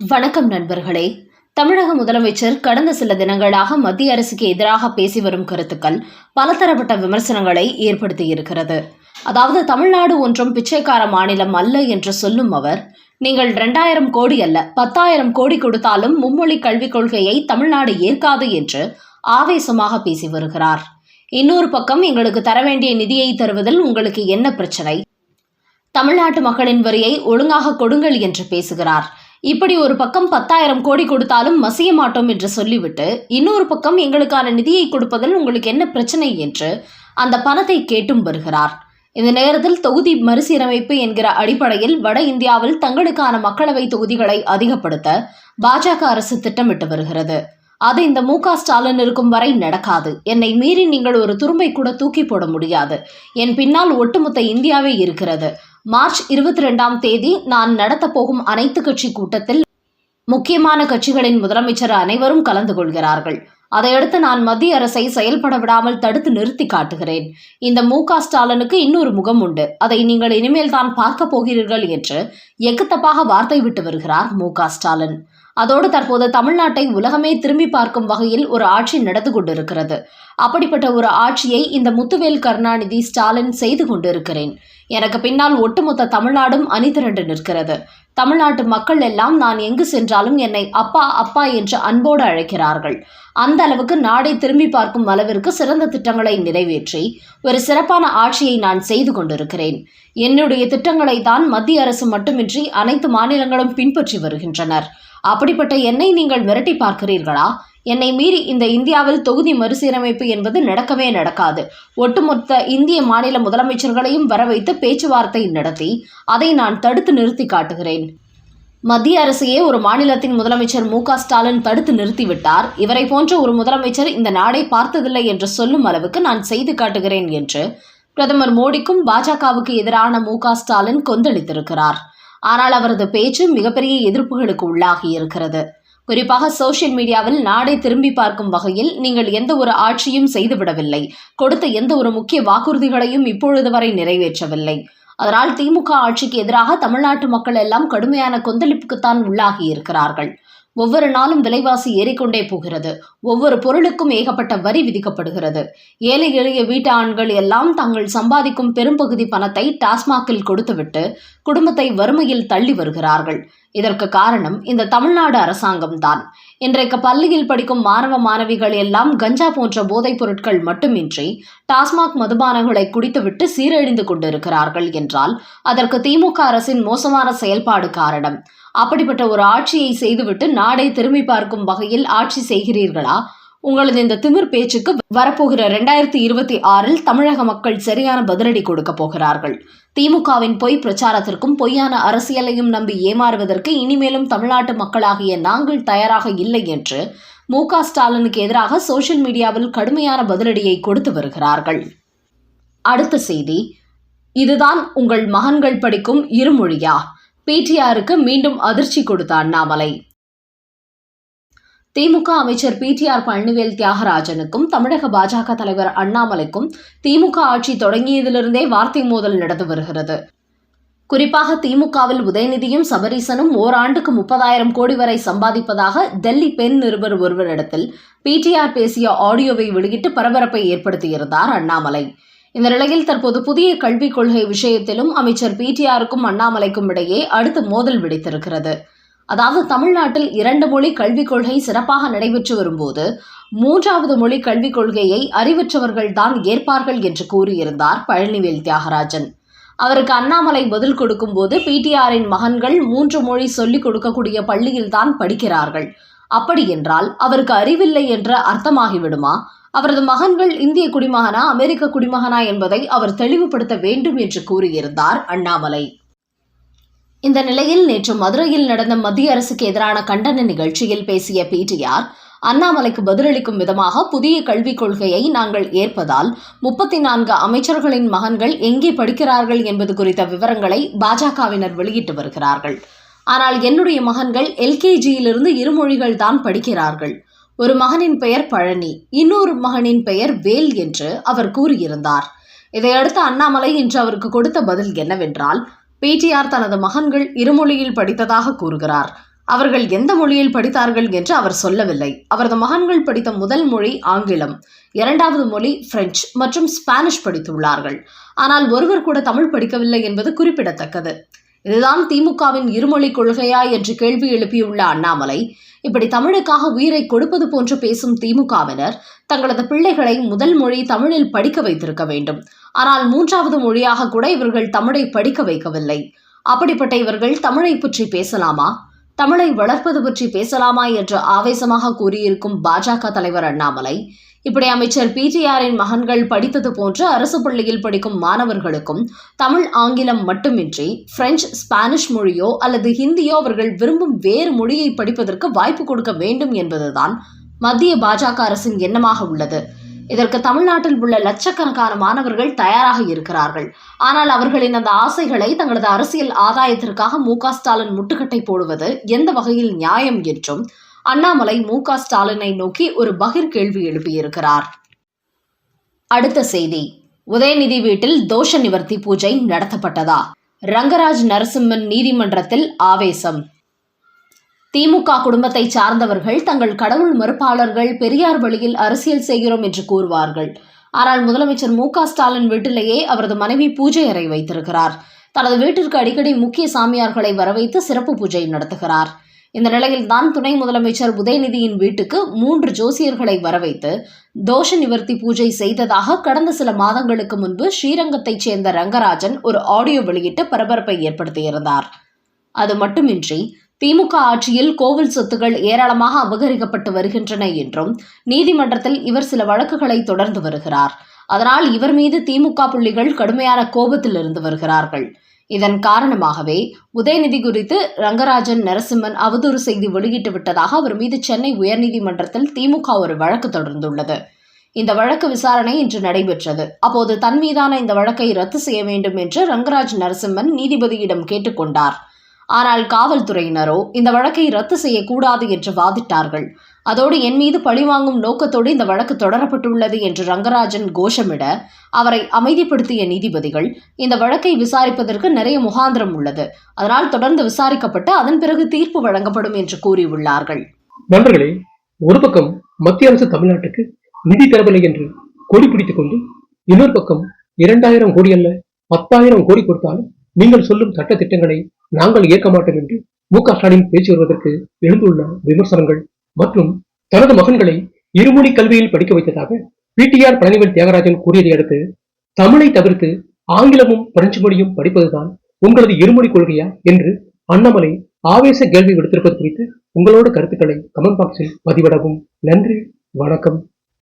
வணக்கம் நண்பர்களே. தமிழக முதலமைச்சர் கடந்த சில தினங்களாக மத்திய அரசுக்கு எதிராக பேசி வரும் கருத்துக்கள் பலதரப்பட்ட விமர்சனங்களை ஏற்படுத்தியிருக்கிறது. அதாவது தமிழ்நாடு ஒன்றும் பிச்சைக்கார மாநிலம் அல்ல என்று சொல்லும் அவர் நீங்கள் ரெண்டாயிரம் கோடி அல்ல பத்தாயிரம் கோடி கொடுத்தாலும் மும்மொழி கல்விக் கொள்கையை தமிழ்நாடு ஏற்காது என்று ஆவேசமாக பேசி வருகிறார். இன்னொரு பக்கம் எங்களுக்கு தர வேண்டிய நிதியை தருவதில் உங்களுக்கு என்ன பிரச்சனை? தமிழ்நாட்டு மக்களின் வரியை ஒழுங்காக கொடுங்கள் என்று பேசுகிறார். இப்படி ஒரு பக்கம் பத்தாயிரம் கோடி கொடுத்தாலும் மசிய மாட்டோம் என்று சொல்லிவிட்டு இன்னொரு பக்கம் எங்களுக்கான நிதியை கொடுப்பதில் உங்களுக்கு என்ன பிரச்சனை என்று அந்த பணத்தை கேட்டும் வருகிறார். இந்த நேரத்தில் தொகுதி மறுசீரமைப்பு என்கிற அடிப்படையில் வட இந்தியாவில் தங்களுக்கான மக்களவை தொகுதிகளை அதிகப்படுத்த பாஜக அரசு திட்டமிட்டு வருகிறது. அது இந்த மு க ஸ்டாலின் இருக்கும் வரை நடக்காது. என்னை மீறி நீங்கள் ஒரு துரும்பை கூட தூக்கி போட முடியாது. என் பின்னால் ஒட்டுமொத்த இந்தியாவே இருக்கிறது. மார்ச் இருபத்தி ரெண்டாம் தேதி நான் நடத்தப் போகும் அனைத்து கட்சி கூட்டத்தில் முக்கியமான கட்சிகளின் முதலமைச்சர் அனைவரும் கலந்து கொள்கிறார்கள். அதையடுத்து நான் மத்திய அரசை செயல்பட விடாமல் தடுத்து நிறுத்தி காட்டுகிறேன். இந்த மு க ஸ்டாலினுக்கு இன்னொரு முகம் உண்டு. அதை நீங்கள் இனிமேல் தான் பார்க்க போகிறீர்கள் என்று எக்குத்தப்பாக வார்த்தை விட்டு வருகிறார் மு க ஸ்டாலின். அதோடு தற்போது தமிழ்நாட்டை உலகமே திரும்பி பார்க்கும் வகையில் ஒரு ஆட்சி நடந்து கொண்டிருக்கிறது. அப்படிப்பட்ட ஒரு ஆட்சியை இந்த முத்துவேல் கருணாநிதி ஸ்டாலின் செய்து கொண்டிருக்கிறேன். எனக்கு பின்னால் ஒட்டுமொத்த தமிழ்நாடும் அணிதிரண்டு நிற்கிறது. தமிழ்நாட்டு மக்கள் எல்லாம் நான் எங்கு சென்றாலும் என்னை அப்பா அப்பா என்று அன்போடு அழைக்கிறார்கள். அந்த அளவுக்கு நாடை திரும்பி பார்க்கும் அளவிற்கு சிறந்த திட்டங்களை நிறைவேற்றி ஒரு சிறப்பான ஆட்சியை நான் செய்து கொண்டிருக்கிறேன். என்னுடைய திட்டங்களை தான் மத்திய அரசு மட்டுமின்றி அனைத்து மாநிலங்களும் பின்பற்றி வருகின்றனர். அப்படிப்பட்ட என்னை நீங்கள் மிரட்டி பார்க்கிறீர்களா? என்னை மீறி இந்த இந்தியாவில் தொகுதி மறுசீரமைப்பு என்பது நடக்கவே நடக்காது. ஒட்டுமொத்த இந்திய மாநில முதலமைச்சர்களையும் வரவைத்து பேச்சுவார்த்தை நடத்தி அதை நான் தடுத்து நிறுத்தி காட்டுகிறேன். மத்திய அரசையே ஒரு மாநிலத்தின் முதலமைச்சர் மு க ஸ்டாலின் தடுத்து நிறுத்திவிட்டார் இவரை போன்ற ஒரு முதலமைச்சர் இந்த நாடை பார்த்ததில்லை என்று சொல்லும் அளவுக்கு நான் செய்து காட்டுகிறேன் என்று பிரதமர் மோடிக்கும் பாஜகவுக்கு எதிரான மு க ஸ்டாலின் கொந்தளித்திருக்கிறார். ஆனால் அவரது பேச்சு மிகப்பெரிய எதிர்ப்புகளுக்கு உள்ளாகி இருக்கிறது. குறிப்பாக சோசியல் மீடியாவில் நாடை திரும்பி பார்க்கும் வகையில் நீங்கள் எந்த ஒரு ஆட்சியும் செய்துவிடவில்லை. கொடுத்த எந்த ஒரு முக்கிய வாக்குறுதிகளையும் இப்பொழுது வரை நிறைவேற்றவில்லை. அதனால் திமுக ஆட்சிக்கு எதிராக தமிழ்நாட்டு மக்கள் எல்லாம் கடுமையான கொந்தளிப்புக்குத்தான் உள்ளாகி இருக்கிறார்கள். ஒவ்வொரு நாளும் விலைவாசி ஏறிக்கொண்டே போகிறது. ஒவ்வொரு பொருளுக்கும் ஏகப்பட்ட வரி விதிக்கப்படுகிறது. ஏழை எளிய வீட்டு ஆண்கள் எல்லாம் தாங்கள் சம்பாதிக்கும் பெரும்பகுதி பணத்தை டாஸ்மாகில் கொடுத்துவிட்டு குடும்பத்தை வறுமையில் தள்ளி வருகிறார்கள். இதற்கு காரணம் இந்த தமிழ்நாடு அரசாங்கம் தான் இன்றைக்கு பள்ளியில் படிக்கும் மாணவ மாணவிகள் எல்லாம் கஞ்சா போன்ற போதைப் பொருட்கள் மட்டுமின்றி டாஸ்மாக் மதுபானங்களை குடித்துவிட்டு சீரழிந்து கொண்டிருக்கிறார்கள் என்றால் அதற்கு திமுக அரசின் மோசமான செயல்பாடு காரணம். அப்படிப்பட்ட ஒரு ஆட்சியை செய்துவிட்டு நாடை திரும்பி பார்க்கும் வகையில் ஆட்சி செய்கிறீர்களா? உங்களது இந்த திமிர் பேச்சுக்கு வரப்போகிற ரெண்டாயிரத்தி இருபத்தி ஆறில் தமிழக மக்கள் சரியான பதிலடி கொடுக்க போகிறார்கள். திமுகவின் பொய் பிரச்சாரத்திற்கும் பொய்யான அரசியலையும் நம்பி ஏமாறுவதற்கு இனிமேலும் தமிழ்நாட்டு மக்களாகிய நாங்கள் தயாராக இல்லை என்று மு ஸ்டாலினுக்கு எதிராக சோசியல் மீடியாவில் கடுமையான பதிலடியை கொடுத்து வருகிறார்கள். அடுத்த செய்தி இதுதான் உங்கள் மகன்கள் படிக்கும் இருமொழியா? பிடிஆருக்கு மீண்டும் அதிர்ச்சி கொடுத்த அண்ணாமலை. திமுக அமைச்சர் பிடிஆர் பழனிவேல் தியாகராஜனுக்கும் தமிழக பாஜக தலைவர் அண்ணாமலைக்கும் திமுக ஆட்சி தொடங்கியதிலிருந்தே வார்த்தை மோதல் நடந்து வருகிறது. குறிப்பாக திமுகவில் உதயநிதியும் சபரீசனும் ஓராண்டுக்கு முப்பதாயிரம் கோடி வரை சம்பாதிப்பதாக டெல்லி பெண் நிருபர் ஒருவரிடத்தில் பிடிஆர் பேசிய ஆடியோவை வெளியிட்டு பரபரப்பை ஏற்படுத்தியிருந்தார் அண்ணாமலை. இந்த நிலையில் தற்போது புதிய கல்விக் கொள்கை விஷயத்திலும் அமைச்சர் பிடிஆருக்கும் அண்ணாமலைக்கும் இடையே அடுத்து மோதல் வெடித்திருக்கிறது. அதாவது தமிழ்நாட்டில் இரண்டு மொழி கல்விக் கொள்கை சிறப்பாக நடைபெற்று வரும்போது மூன்றாவது மொழி கல்விக் கொள்கையை அறிவற்றவர்கள் தான் ஏற்பார்கள் என்று கூறியிருந்தார் பழனிவேல் தியாகராஜன். அவருக்கு அண்ணாமலை பதில் கொடுக்கும்போது பிடிஆரின் மகன்கள் மூன்று மொழி சொல்லிக் கொடுக்கக்கூடிய பள்ளியில்தான் படிக்கிறார்கள். அப்படி என்றால் அவருக்கு அறிவில்லை என்ற அர்த்தமாகிவிடுமா? அவரது மகன்கள் இந்திய குடிமகனா அமெரிக்க குடிமகனா என்பதை அவர் தெளிவுபடுத்த வேண்டும் என்று கூறியிருந்தார் அண்ணாமலை. இந்த நிலையில் நேற்று மதுரையில் நடந்த மத்திய அரசுக்கு எதிரான கண்டன நிகழ்ச்சியில் பேசிய பிடிஆர் அண்ணாமலைக்கு பதிலளிக்கும் விதமாக புதிய கல்விக் கொள்கையை நாங்கள் ஏற்பதால் முப்பத்தி நான்கு அமைச்சர்களின் மகன்கள் எங்கே படிக்கிறார்கள் என்பது குறித்த விவரங்களை பாஜகவினர் வெளியிட்டு வருகிறார்கள். ஆனால் என்னுடைய மகன்கள் எல்கேஜியிலிருந்து இருமொழிகள் தான் படிக்கிறார்கள். ஒரு மகனின் பெயர் பழனி இன்னொரு மகனின் பெயர் வேல் என்று அவர் கூறியிருந்தார். இதையடுத்து அண்ணாமலை இன்று அவருக்கு கொடுத்த பதில் என்னவென்றால் பிடிஆர் தனது மகன்கள் இருமொழியில் படித்ததாக கூறுகிறார். அவர்கள் எந்த மொழியில் படித்தார்கள் என்று அவர் சொல்லவில்லை. அவரது மகன்கள் படித்த முதல் மொழி ஆங்கிலம் இரண்டாவது மொழி பிரெஞ்சு மற்றும் ஸ்பானிஷ் படித்துள்ளார்கள். ஆனால் ஒருவர் கூட தமிழ் படிக்கவில்லை என்பது குறிப்பிடத்தக்கது. இதுதான் திமுகவின் இருமொழி கொள்கையா என்று கேள்வி எழுப்பியுள்ள அண்ணாமலை இப்படி தமிழுக்காக உயிரை கொடுப்பது போன்று பேசும் திமுகவினர் தங்களது பிள்ளைகளை முதல் மொழி தமிழில் படிக்க வைத்திருக்க வேண்டும். ஆனால் மூன்றாவது மொழியாக கூட இவர்கள் தமிழை படிக்க வைக்கவில்லை. அப்படிப்பட்ட இவர்கள் தமிழை பற்றி பேசலாமா? தமிழை வளர்ப்பது பற்றி பேசலாமா என்று ஆவேசமாக கூறியிருக்கும் பாஜக தலைவர் அண்ணாமலை. இப்படி அமைச்சர் பிடிஆரின் மகன்கள் படித்தது போன்று அரசு பள்ளியில் படிக்கும் மாணவர்களுக்கும் தமிழ் ஆங்கிலம் மட்டுமின்றி பிரெஞ்சு ஸ்பானிஷ் மொழியோ அல்லது ஹிந்தியோ அவர்கள் விரும்பும் வேறு மொழியை படிப்பதற்கு வாய்ப்பு கொடுக்க வேண்டும் என்பதுதான் மத்திய பாஜக அரசின் எண்ணமாக உள்ளது. இதற்கு தமிழ்நாட்டில் உள்ள லட்சக்கணக்கான மாணவர்கள் தயாராக இருக்கிறார்கள். ஆனால் அவர்களின் அந்த ஆசைகளை தங்களது அரசியல் ஆதாயத்திற்காக மு ஸ்டாலின் முட்டுக்கட்டை போடுவது எந்த வகையில் நியாயம் என்றும் அண்ணாமலை மு ஸ்டாலினை நோக்கி ஒரு பகிர் கேள்வி எழுப்பியிருக்கிறார். அடுத்த செய்தி. உதயநிதி வீட்டில் தோஷ நிவர்த்தி பூஜை நடத்தப்பட்டதா? ரங்கராஜ் நரசிம்மன் நீதிமன்றத்தில் ஆவேசம். திமுக குடும்பத்தை சார்ந்தவர்கள் தங்கள் கடவுள் மறுப்பாளர்கள் பெரியார் வழியில் அரசியல் செய்கிறோம் என்று கூறுவார்கள். ஆனால் முதலமைச்சர் மு ஸ்டாலின் வீட்டிலேயே அவரது மனைவி பூஜை அறை வைத்திருக்கிறார். தனது வீட்டிற்கு அடிக்கடி முக்கிய சாமியார்களை வரவைத்து சிறப்பு பூஜை நடத்துகிறார். இந்த நிலையில்தான் துணை முதலமைச்சர் உதயநிதியின் வீட்டுக்கு மூன்று ஜோசியர்களை வரவைத்து தோஷ நிவர்த்தி பூஜை செய்ததாக கடந்த சில மாதங்களுக்கு முன்பு ஸ்ரீரங்கத்தைச் சேர்ந்த ரங்கராஜன் ஒரு ஆடியோ வெளியிட்டு பரபரப்பை ஏற்படுத்தியிருந்தார். அது மட்டுமின்றி திமுக ஆட்சியில் கோவில் சொத்துகள் ஏராளமாக அபகரிக்கப்பட்டு வருகின்றன என்றும் நீதிமன்றத்தில் இவர் சில வழக்குகளை தொடர்ந்து வருகிறார். அதனால் இவர் மீது திமுக புள்ளிகள் கடுமையான கோபத்தில் இருந்து வருகிறார்கள். இதன் காரணமாகவே உதயநிதி குறித்து ரங்கராஜன் நரசிம்மன் அவதூறு செய்தி வெளியிட்டு விட்டதாக அவர் மீது சென்னை உயர்நீதிமன்றத்தில் திமுக ஒரு வழக்கு தொடர்ந்துள்ளது. இந்த வழக்கு விசாரணை இன்று நடைபெற்றது. அப்போது தன் மீதான இந்த வழக்கை ரத்து செய்ய வேண்டும் என்று ரங்கராஜ் நரசிம்மன் நீதிபதியிடம் கேட்டுக்கொண்டார் ஆனால் காவல்துறையினரோ இந்த வழக்கை ரத்து செய்யக்கூடாது என்று வாதிட்டார்கள். அதோடு என் மீது பழிவாங்கும் நோக்கத்தோடு இந்த வழக்கு தொடரப்பட்டுள்ளது என்று ரங்கராஜன் கோஷமிட அவரை அமைதிப்படுத்திய நீதிபதிகள் இந்த வழக்கை விசாரிப்பதற்கு நிறைய முகாந்திரம் உள்ளது. அதனால் தொடர்ந்து விசாரிக்கப்பட்டு அதன் பிறகு தீர்ப்பு வழங்கப்படும் என்று கூறியுள்ளார்கள். நண்பர்களே ஒரு பக்கம் மத்திய அரசு தமிழ்நாட்டுக்கு நிதி தரவில்லை என்று கோடி பிடித்துக் கொண்டு இன்னொரு பக்கம் இரண்டாயிரம் கோடி அல்ல பத்தாயிரம் கோடி கொடுத்தாலும் நீங்கள் சொல்லும் சட்ட திட்டங்களை நாங்கள் ஏற்க மாட்டோம் என்று மு க ஸ்டாலின் பேச்சு வருவதற்கு எழுந்துள்ள விமர்சனங்கள் மற்றும் தனது மகன்களை இருமொழி கல்வியில் படிக்க வைத்ததாக பிடிஆர் பழனிவேல் தியாகராஜன் கூறியதை அடுத்து தமிழை தவிர்த்து ஆங்கிலமும் பிரெஞ்சு மொழியும் படிப்பதுதான் உங்களது இருமொழி கொள்கையா என்று அண்ணாமலை ஆவேச கேள்வி விடுத்திருப்பது குறித்து உங்களோட கருத்துக்களை கமெண்ட் பாக்ஸில் பதிவிடவும். நன்றி வணக்கம்.